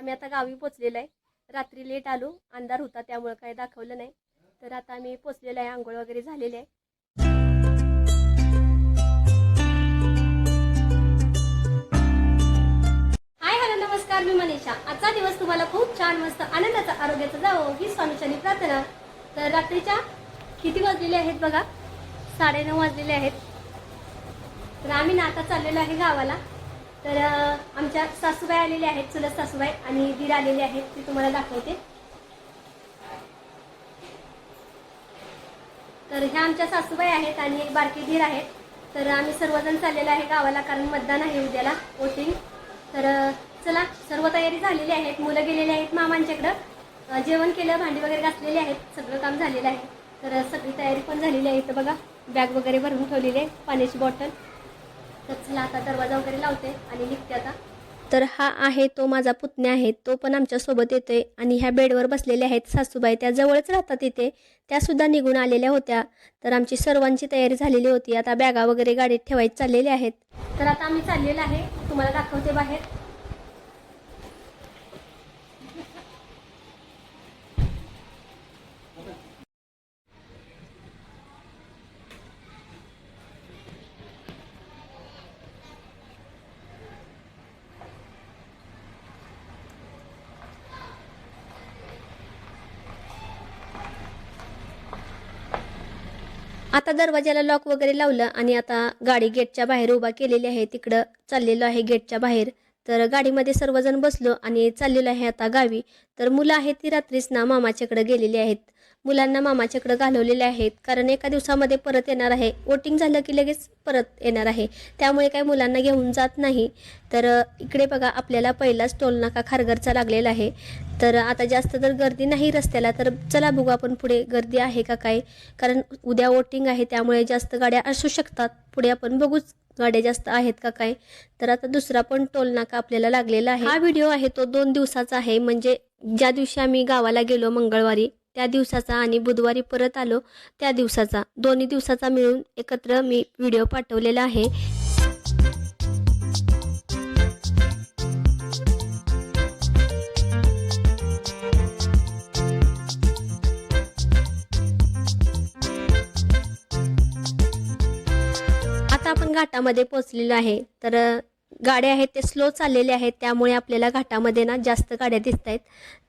आम्ही आता गावी पोचलेलो आहे. रात्री लेट आलो अंधार होता त्यामुळं काही दाखवलं नाही. तर आता आम्ही पोचलेलो आहे आंघोळ वगैरे झालेले आहे. हाय हॅलो नमस्कार मी मनीषा. आजचा दिवस तुम्हाला खूप छान मस्त आनंदाचा आरोग्याचा जावो ही स्वामीच्यानी प्रार्थना. तर रात्रीच्या किती वाजलेले आहेत बघा? साडेनऊ वाजलेले आहेत. तर आम्ही ना आता चाललेलो आहे गावाला. तर आमच्या सासूबाई आलेल्या आहेत चुलत सासूबाई आणि दीर आलेले आहेत ते तुम्हाला दाखवते. तर ह्या आमच्या सासूबाई आहेत आणि एक बारकी धीर आहेत. तर आम्ही सर्वजण चाललेलो आहे गावाला कारण मतदान आहे उद्याला वोटिंग तर चला सर्व तयारी झालेली आहेत मुलं गेलेली आहेत मामांच्याकडं. जेवण केलं भांडी वगैरे घातलेले आहेत सगळं काम झालेलं आहे. तर सगळी तयारी पण झालेली आहे इथं बघा. बॅग वगैरे भरून ठेवलेली आहे पाण्याची बॉटल. तर चला आता दरवाजा वगैरे लावते आणि निघते आता. तर हा आहे तो माझा पुतण्या आहे तो पण आमच्यासोबत येतोय आणि ह्या बेडवर बसलेल्या आहेत सासूबाई. त्या जवळच राहतात इथे. त्या सुद्धा निघून आलेल्या होत्या. तर आमची सर्वांची तयारी झालेली होती. आता बॅगा वगैरे गाडीत ठेवायची चाललेल्या आहेत. तर आता आम्ही चाललेलो आहे. तुम्हाला दाखवते बाहेर. आता दरवाजाला लॉक वगैरे लावलं आणि आता गाडी गेटच्या बाहेर उभा केलेली आहे. तिकडं चाललेलो आहे गेटच्या बाहेर. तर गाडीमध्ये सर्वजण बसलो आणि चाललेलो आहे आता गावी. तर मुलं आहेत ती रात्रीच ना मामाच्याकडे गेलेली आहेत. मुलांना मामाच्याकडं घालवलेले आहेत. कारण एका दिवसामध्ये परत येणार आहे. वोटिंग झालं की लगेच परत येणार आहे. त्यामुळे काही मुलांना घेऊन जात नाही. तर इकडे बघा आपल्याला पहिलाच टोल नाका खारघरचा लागलेला आहे. तर आता जास्त तर गर्दी नाही रस्त्याला. तर चला बघू आपण पुढे गर्दी आहे का काय. कारण उद्या वोटिंग आहे त्यामुळे जास्त गाड्या असू शकतात. पुढे आपण बघूच गाड्या जास्त आहेत का काय. तर आता दुसरा पण टोल नाका आपल्याला लागलेला आहे. हा व्हिडिओ आहे तो दोन दिवसाचा आहे. म्हणजे ज्या दिवशी आम्ही गावाला गेलो मंगळवारी त्या दिवसाचा आणि बुधवारी परत आलो त्या दिवसाचा. दोन्ही दिवसाचा मिळून एकत्र मी व्हिडिओ पाठवलेला आहे. आता आपण घाटामध्ये पोहोचलेलो आहे. तर गाड्या आहेत ते स्लो चाललेले आहेत त्यामुळे आपल्याला घाटामध्ये ना जास्त गाड्या दिसत आहेत.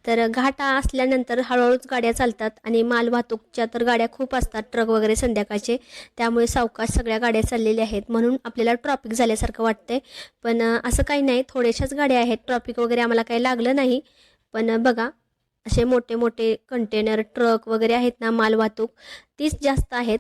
तर घाटा असल्यानंतर हळूहळूच गाड्या चालतात आणि माल वाहतूकच्या तर गाड्या खूप असतात ट्रक वगैरे संध्याकाळचे. त्यामुळे सावकाश सगळ्या गाड्या चाललेल्या आहेत म्हणून आपल्याला ट्रॉफिक झाल्यासारखं वाटतंय. पण असं काही नाही थोड्याशाच गाड्या आहेत. ट्रॉफिक वगैरे आम्हाला काही लागलं नाही. पण बघा असे मोठे मोठे कंटेनर ट्रक वगैरे आहेत ना माल वाहतूक तीच जास्त आहेत.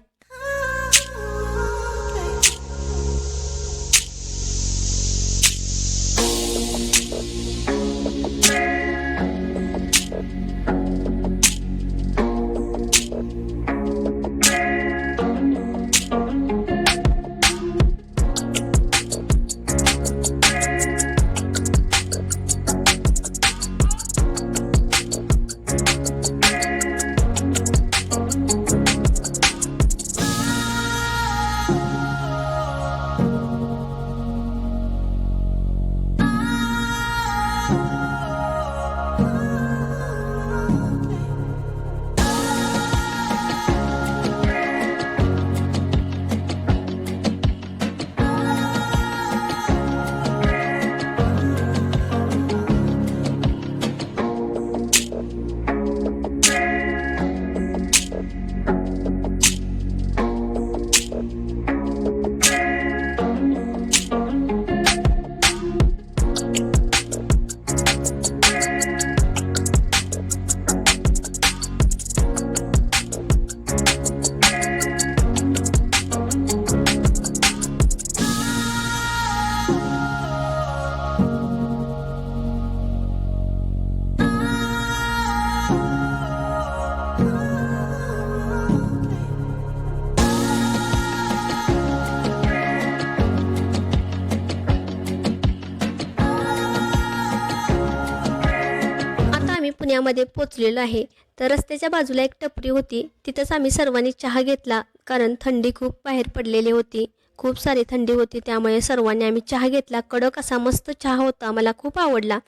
आता पुण्यामध्ये पोचलेलो आहे. तर रस्त्याच्या बाजूला एक टपरी होती. तिथंच आम्ही सर्वांनी चहा घेतला कारण थंडी खूप बाहेर पडलेली होती. खूप सारी थंडी होती त्यामुळे सर्वांनी आम्ही चहा घेतला. कडक असा मस्त चहा होता मला खूप आवडला.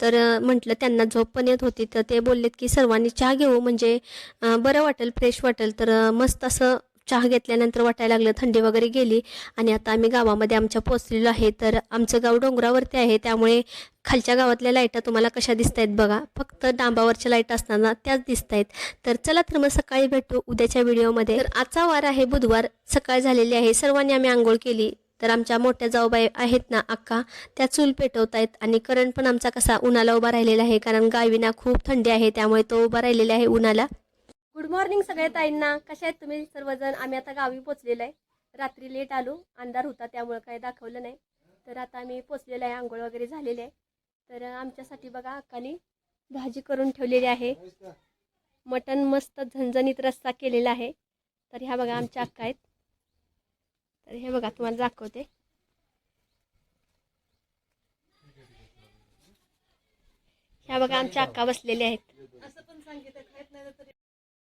तर म्हटलं त्यांना झोप पण येत होती. तर ते बोललेत की सर्वांनी चहा घेऊ म्हणजे बरं वाटेल फ्रेश वाटेल. तर मस्त असं चहा घेतल्यानंतर वाटायला लागलं थंडी वगैरे गेली आणि आता आम्ही गावामध्ये आमच्या पोचलेलो आहे. तर आमचं गाव डोंगरावरती आहे. त्यामुळे खालच्या गावातल्या लाईटा तुम्हाला कशा दिसत आहेत बघा. फक्त डांबावरच्या लाइट असताना त्याच दिसत आहेत तर चला तर मग सकाळी भेटू उद्याच्या व्हिडिओमध्ये. तर आजचा वार आहे बुधवार सकाळ झालेली आहे. सर्वांनी आम्ही आंघोळ केली. तर आमच्या मोठ्या जाऊबाई आहेत ना अक्का त्या चूल पेटवत आहेत आणि करण पण आमचा कसा उन्हाला उभा राहिलेला आहे. कारण गावीना खूप थंडी आहे त्यामुळे तो उभा राहिलेला आहे उन्हाला. गुड मॉर्निंग सगळ्या ताईंना. कशा आहेत तुम्ही सर्वजण? आम्ही आता गावी पोचलेलो आहे. रात्री लेट आलो. अंधार होता त्यामुळे काही दाखवलं नाही. तर आता आम्ही पोचलेलो आहे. आंघोळ वगैरे झालेले आहे. तर आमच्यासाठी बघा अक्काने भाजी करून ठेवलेली आहे. मटण मस्त झणझणीत रस्सा केलेला आहे. तर ह्या बघा आमच्या अक्का आहेत. तर हे बघा तुम्हाला दाखवते. ह्या बघा आमच्या अक्का बसलेल्या आहेत.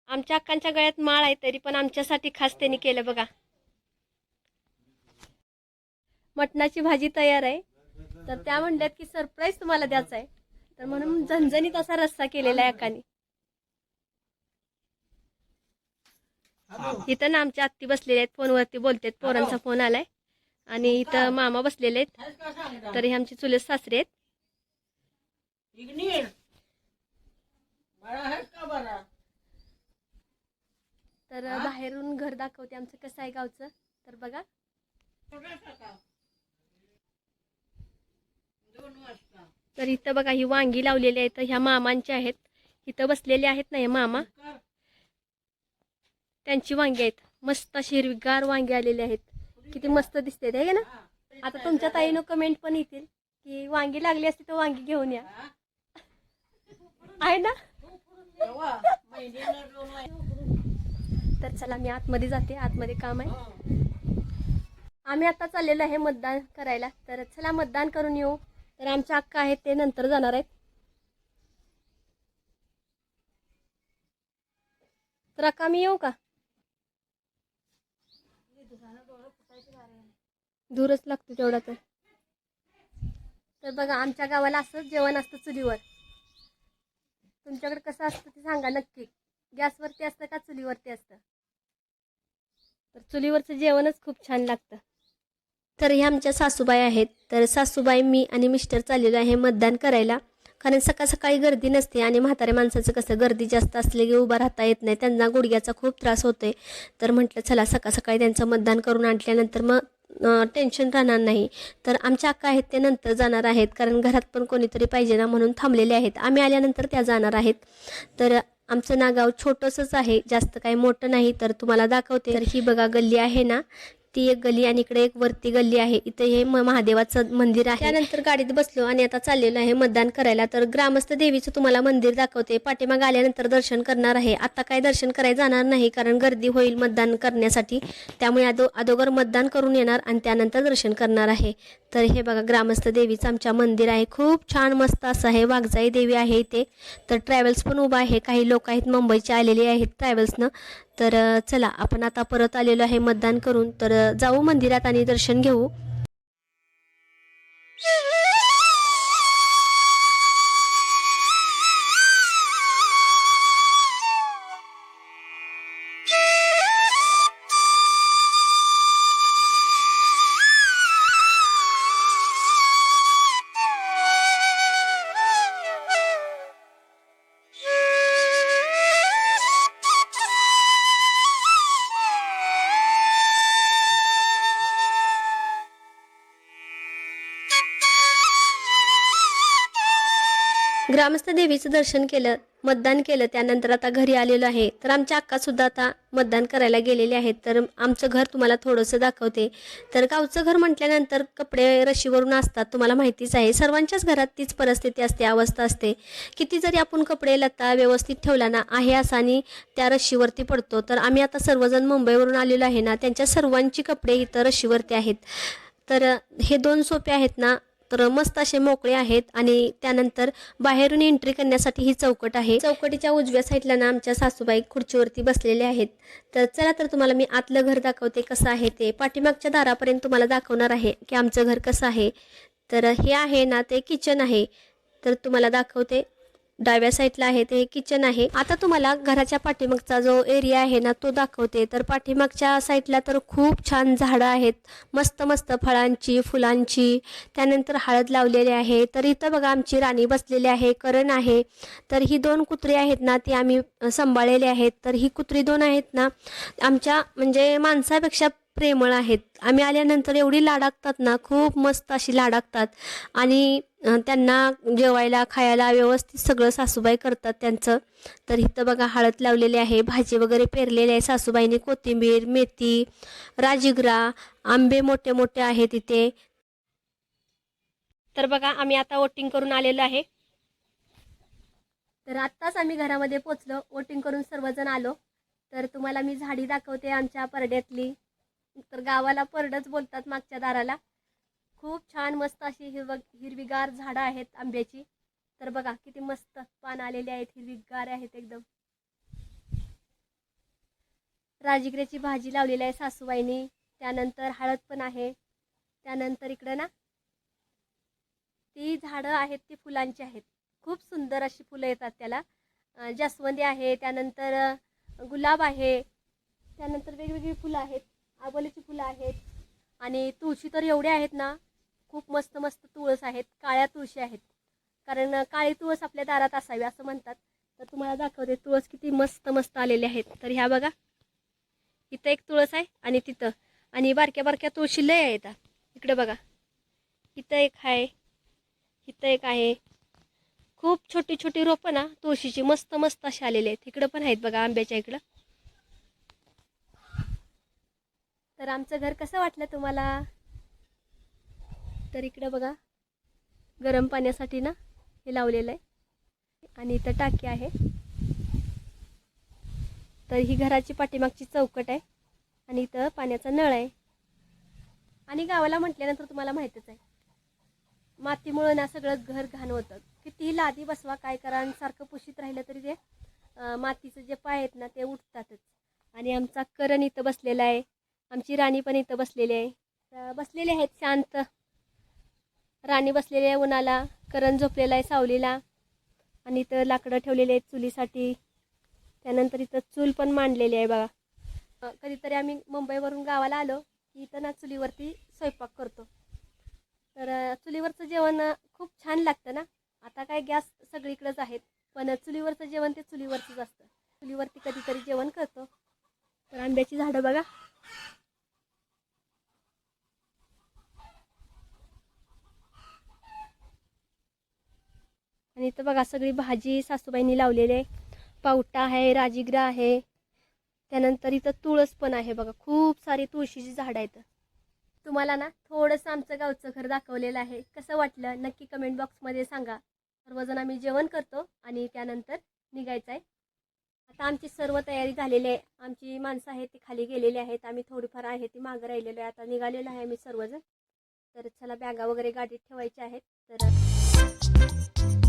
आमच्या अक्कांच्या गळ्यात माळ आहे तरी पण आमच्यासाठी खास त्यांनी केलं बघा. मटणाची भाजी तयार आहे. तर त्या म्हणल्यात की सरप्राईज तुम्हाला द्यायचा आहे. तर म्हणून झणझणीत असा रस्सा केलेला आहे अक्काने. इथं ना आमच्या आत्ती बसलेल्या आहेत फोनवरती बोलतात पोरांचा फोन आलाय. आणि इथं मामा बसलेले आहेत. तर हे आमचे चुलत सासरे आहेत इग्निर बाळा आहेत का बरा तर बाहेरून घर दाखवते आमचं कसं आहे गावचं. तर बघा. तर इथं बघा ही वांगी लावलेली आहेत ह्या मामांच्या आहेत. इथं बसलेले आहेत ना हे मामा. त्यांची वांगी आहेत. मस्त अशी हिरवीगार वांगी आलेली आहेत. किती मस्त दिसते आहे ना? आता तुमच्या ताईनं कमेंट पण येतील की वांगी लागली असती तर वांगी घेऊन या? आहे ना? तर चला मी आतमध्ये जाते. आतमध्ये काम आहे. आम्ही आता चाललेलो आहे मतदान करायला. तर चला मतदान करून येऊ. तर आमच्या अक्का आहेत ते नंतर जाणार आहेत. तर अक्का मी येऊ का? दूरच लागतो तेवढा तर. तर बघा आमच्या गावाला असंच जेवण असतं चुलीवर. तुमच्याकडे कसं असतं ते सांगा नक्की. गॅसवरती असतं का चुलीवरती असतं? तर चुलीवरचं जेवणच खूप छान लागतं. तर हे आमच्या सासूबाई आहेत. तर सासूबाई मी आणि मिस्टर चाललेलो आहे मतदान करायला. कारण सकाळ सकाळी गर्दी नसते आणि म्हाताऱ्या माणसाचं कसं गर्दी जास्त असले की उभा राहता येत नाही त्यांना गुडघ्याचा खूप त्रास होतोय. तर म्हटलं चला सकाळ सकाळी त्यांचं मतदान करून आणल्यानंतर मग टेन्शन राहणार नाही. तर आमच्या अक्का आहेत ते नंतर जाणार आहेत. कारण घरात पण कोणीतरी पाहिजे ना म्हणून थांबलेले आहेत. आम्ही आल्यानंतर त्या जाणार आहेत. तर आमचं नागाव छोटंसंच आहे जास्त काही मोठं नाही तर तुम्हाला दाखवते. तर ही बघा गल्ली आहे ना. ती एक गल्ली आणि इकडे एक वरती गल्ली आहे. इथे हे म- महादेवाचं मंदिर आहे. त्यानंतर गाडीत बसलो आणि आता चाललेलो आहे मतदान करायला. तर ग्रामस्थ देवीचं तुम्हाला मंदिर दाखवते. पाठीमाग आल्यानंतर दर्शन करणार आहे. आता काय दर्शन करायला जाणार नाही कारण गर्दी होईल मतदान करण्यासाठी. त्यामुळे अदो अदोगर मतदान करून येणार आणि त्यानंतर दर्शन करणार आहे. तर हे बघा ग्रामस्थ देवीचं आमच्या मंदिर आहे. खूप छान मस्त असं आहे. वाघजाई देवी आहे इथे. तर ट्रॅव्हल्स पण उभं आहे. काही लोक आहेत मुंबईचे आलेले आहेत ट्रॅव्हल्सनं. तर चला आपण आता परत आलेलो आहे मतदान करून. तर जाऊ मंदिरात आणि दर्शन घेऊ. ग्रामस्थ देवीचं दर्शन केलं मतदान केलं त्यानंतर आता घरी आलेलो आहे. तर आमच्या अक्कासुद्धा आता मतदान करायला गेलेले आहेत. तर आमचं घर तुम्हाला थोडंसं दाखवते. तर गावचं घर म्हटल्यानंतर कपडे रशीवरून असतात तुम्हाला माहितीच आहे. सर्वांच्याच घरात तीच परिस्थिती असते अवस्था असते. किती जरी आपण कपडे लता व्यवस्थित ठेवला ना आहे असा आणि त्या रशीवरती पडतो. तर आम्ही आता सर्वजण मुंबईवरून आलेलो आहे ना त्यांच्या सर्वांची कपडे इथं रशीवरती आहेत. तर हे दोन सोपे आहेत ना तर मस्त असे मोकळे आहेत आणि त्यानंतर बाहेरून एंट्री करण्यासाठी ही चौकट आहे. चौकटीच्या उजव्या साईडला ना आमच्या सासूबाई खुर्चीवरती बसलेले आहेत. तर चला तर तुम्हाला मी आतलं घर दाखवते कसं आहे ते. पाठीमागच्या दारापर्यंत तुम्हाला दाखवणार आहे की आमचं घर कसं आहे. तर हे आहे ना ते किचन आहे. तर तुम्हाला दाखवते. डाव्या साईडला आहे ते किचन आहे. आता तुम्हाला घराच्या पाठीमागचा जो एरिया आहे ना तो दाखवते. तर पाठीमागच्या साईडला तर खूप छान झाडं आहेत. मस्त मस्त फळांची फुलांची. त्यानंतर हळद लावलेली आहे. तर इथं बघा आमची राणी बसलेली आहे. करण आहे. तर ही दोन कुत्री आहेत ना ती आम्ही सांभाळलेली आहेत. तर ही कुत्री दोन आहेत ना आमच्या म्हणजे माणसापेक्षा प्रेमळ आहेत. आम्ही आल्यानंतर एवढी लाडागतात ना खूप मस्त अशी लाडागतात आणि त्यांना जेवायला खायला व्यवस्थित सगळं सासूबाई करतात त्यांचं. तर इथं बघा हळद लावलेली आहे भाजी वगैरे पेरलेली आहे सासूबाईने कोथिंबीर मेथी राजगिरा आंबे मोठे मोठे आहेत इथे. तर बघा आम्ही आता वोटिंग करून आलेलो आहे. तर आत्ताच आम्ही घरामध्ये पोचलो वोटिंग करून सर्वजण आलो. तर तुम्हाला मी झाडी दाखवते आमच्या परड्यातली. तर गावाला परडच बोलतात मागच्या दाराला. खूप छान मस्त अशी हिरव हिरवीगार झाडं आहेत आंब्याची. तर बघा किती मस्त पान आलेली आहेत हिरवीगार आहेत एकदम. राजगिऱ्याची भाजी लावलेली आहे सासूबाईनी. त्यानंतर हळद पण आहे. त्यानंतर इकडं ना ती झाडं आहेत ती फुलांची आहेत. खूप सुंदर अशी फुलं येतात त्याला. जास्वंदी आहे त्यानंतर गुलाब आहे. त्यानंतर वेगवेगळी फुलं आहेत. आबोलीची फुलं आहेत. आणि तुळशी तर एवढ्या आहेत ना खूप मस्त मस्त तुळस आहेत काळ्या तुळशी आहेत. कारण काळी तुळस आपल्या दारात असावी असं म्हणतात. तर तुम्हाला दाखवते तुळस किती मस्त मस्त आलेले आहेत. तर ह्या बघा इथं एक तुळस आहे आणि तिथं. आणि बारक्या बारक्या तुळशी लय आहेत. इकडे बघा इथं एक आहे इथं एक आहे. खूप छोटी छोटी रोपं ना तुळशीची मस्त मस्त अशी आलेली आहेत. इकडं पण आहेत बघा आंब्याच्या इकडं. तर आमचं घर कसं वाटलं तुम्हाला? तर इकडं बघा गरम पाण्यासाठी ना हे लावलेलं आहे. आणि इथं टाकी आहे. तर ही घराची पाठीमागची चौकट आहे आणि इथं पाण्याचा नळ आहे. आणि गावाला म्हटल्यानंतर तुम्हाला माहीतच आहे मातीमुळं ना सगळं घर घाण होतं. कितीही लादी बसवा काय करा आणि सारखं पुशीत राहिलं तरी ते मातीचं जे पाय आहेत ना ते उठतातच. आणि आमचा करण इथं बसलेला आहे. आमची राणी पण इथं बसलेली आहे. बसलेले आहेत शांत. राणी बसलेली आहे उन्हाला. करण झोपलेला आहे सावलीला. आणि इथं लाकडं ठेवलेली आहेत चुलीसाठी. त्यानंतर इथं चूल पण मांडलेली आहे बघा. कधीतरी आम्ही मुंबईवरून गावाला आलो की इथं ना चुलीवरती स्वयंपाक करतो. तर चुलीवरचं जेवण खूप छान लागतं ना. आता काय गॅस सगळीकडेच आहेत. पण चुलीवरचं जेवण ते चुलीवरचंच असतं. चुलीवरती कधीतरी जेवण करतो. तर आंब्याची झाडं बघा. आणि इथं बघा सगळी भाजी सासूबाईंनी लावलेली आहे. पावटा आहे राजीग्रा आहे. त्यानंतर इथं तुळस पण आहे बघा. खूप सारी तुळशीची झाडं आहेत. तुम्हाला ना थोडंसं आमचं गावचं घर दाखवलेलं आहे. कसं वाटलं नक्की कमेंट बॉक्समध्ये सांगा. सर्वजण आम्ही जेवण करतो आणि त्यानंतर निघायचं आहे. आता आमची सर्व तयारी झालेली आहे. आमची माणसं आहेत ती खाली गेलेली आहेत. आम्ही थोडीफार आहे ती मागं राहिलेलो आहे. आता निघालेलो आहे आम्ही सर्वजण. तर चला बॅगा वगैरे गाडीत ठेवायच्या आहेत. तर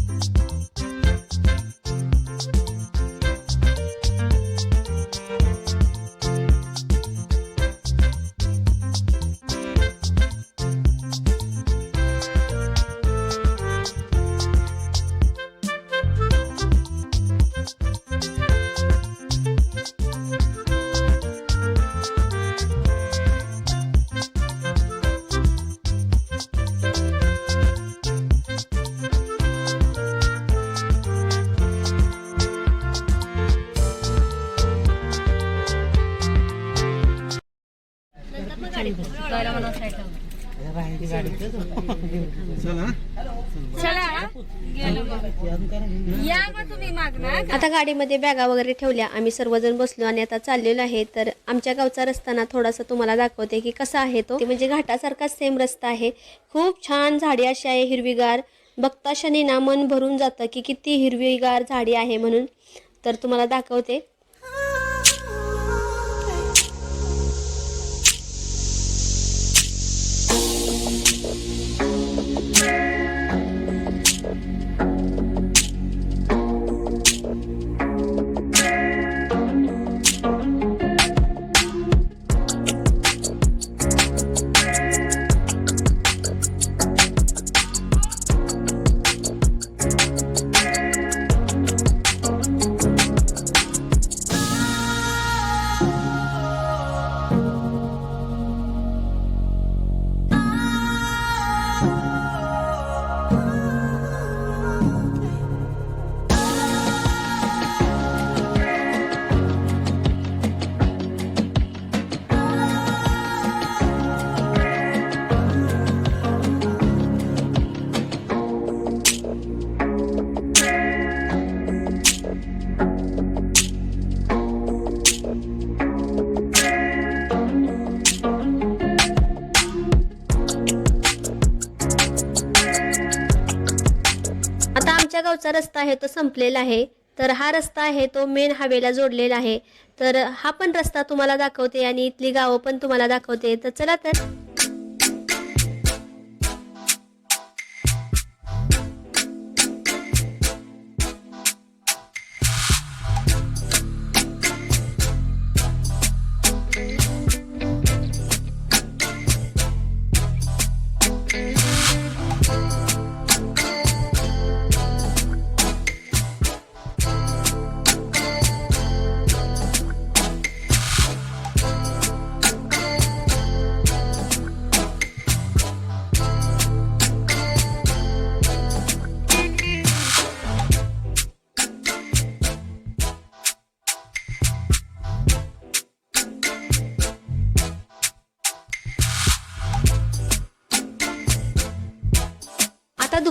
आता गाडीमध्ये बॅगा वगैरे ठेवल्या. आम्ही सर्वजण बसलो आणि आता चाललेलो आहे. तर आमच्या गावचा रस्ता ना थोडासा तुम्हाला दाखवते की कसा आहे तो. म्हणजे घाटासारखाच सेम रस्ता आहे. खूप छान झाडी अशी आहे हिरवीगार. बघता क्षणी ना मन भरून जातं की किती हिरवीगार झाडी आहे म्हणून. तर तुम्हाला दाखवते. रस्ता आहे तो संपलेला आहे. तर हा रस्ता आहे तो मेन हवेला जोडलेला आहे. तर हा पण रस्ता तुम्हाला दाखवते आणि इथली गावं पण तुम्हाला दाखवते. तर चला तर.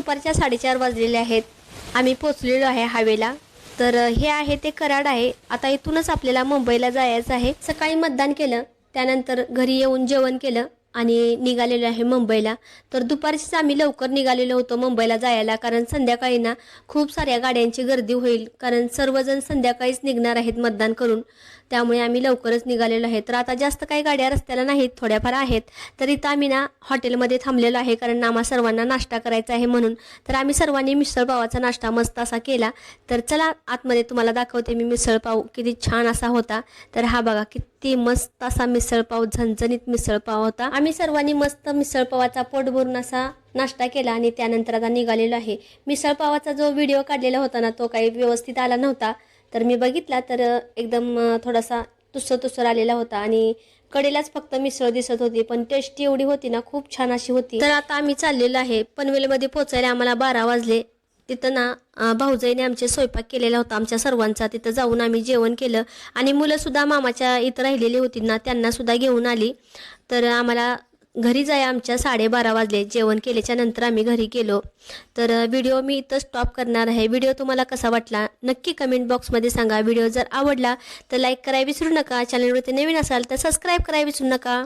दुपारच्या साडेचार वाजलेले आहेत. आम्ही पोचलेलो आहे हवेला तर हे आहे ते कराड आहे. आता इथूनच आपल्याला मुंबईला जायचं आहे. सकाळी मतदान केलं. त्यानंतर घरी येऊन जेवण केलं. आणि निघालेलो आहे मुंबईला. तर दुपारचीच आम्ही लवकर निघालेलो होतो मुंबईला जायला कारण संध्याकाळी ना खूप साऱ्या गाड्यांची गर्दी होईल कारण सर्वजण संध्याकाळीच निघणार आहेत मतदान करून. त्यामुळे आम्ही लवकरच निघालेलो आहे. तर आता जास्त काही गाड्या रस्त्याला नाहीत थोड्याफार आहेत. तर इथं आम्ही ना हॉटेलमध्ये थांबलेलो आहे कारण आम्हा सर्वांना नाश्ता करायचा आहे म्हणून. तर आम्ही सर्वांनी मिसळपावाचा नाश्ता मस्त असा केला. तर चला आतमध्ये तुम्हाला दाखवते मी मिसळपाव किती छान असा होता. तर हा बघा किती मस्त असा मिसळपाव झणझणीत मिसळपाव होता. आम्ही आम्ही सर्वांनी मस्त मिसळपावाचा पोट भरून असा नाश्ता केला आणि त्यानंतर आता निघालेलो आहे. मिसळपावाचा जो व्हिडिओ काढलेला होता ना तो काही व्यवस्थित आला नव्हता. तर मी बघितला तर एकदम थोडासा तुसर तुसर आलेला होता आणि कडेलाच फक्त मिसळ दिसत होती पण टेस्टी एवढी होती ना खूप छान अशी होती. तर आता आम्ही चाललेलो आहे. पनवेलमध्ये पोचायला आम्हाला बारा वाजले. तिथं ना भाऊजाईने आमचे स्वयंपाक केलेला होता आमच्या सर्वांचा. तिथं जाऊन आम्ही जेवण केलं. आणि मुलंसुद्धा मामाच्या इथं राहिलेली होती ना त्यांनासुद्धा घेऊन आली. तर आम्हाला घरी जाय आमच्या साडेबारा वाजले. जेवण केल्याच्यानंतर आम्ही घरी गेलो. तर व्हिडिओ मी इथं स्टॉप करणार आहे. व्हिडिओ तुम्हाला कसा वाटला? नक्की कमेंट बॉक्समध्ये सांगा. व्हिडिओ जर आवडला तर लाईक करायला विसरू नका. चॅनलवरती नवीन असाल तर सबस्क्राईब करायला विसरू नका.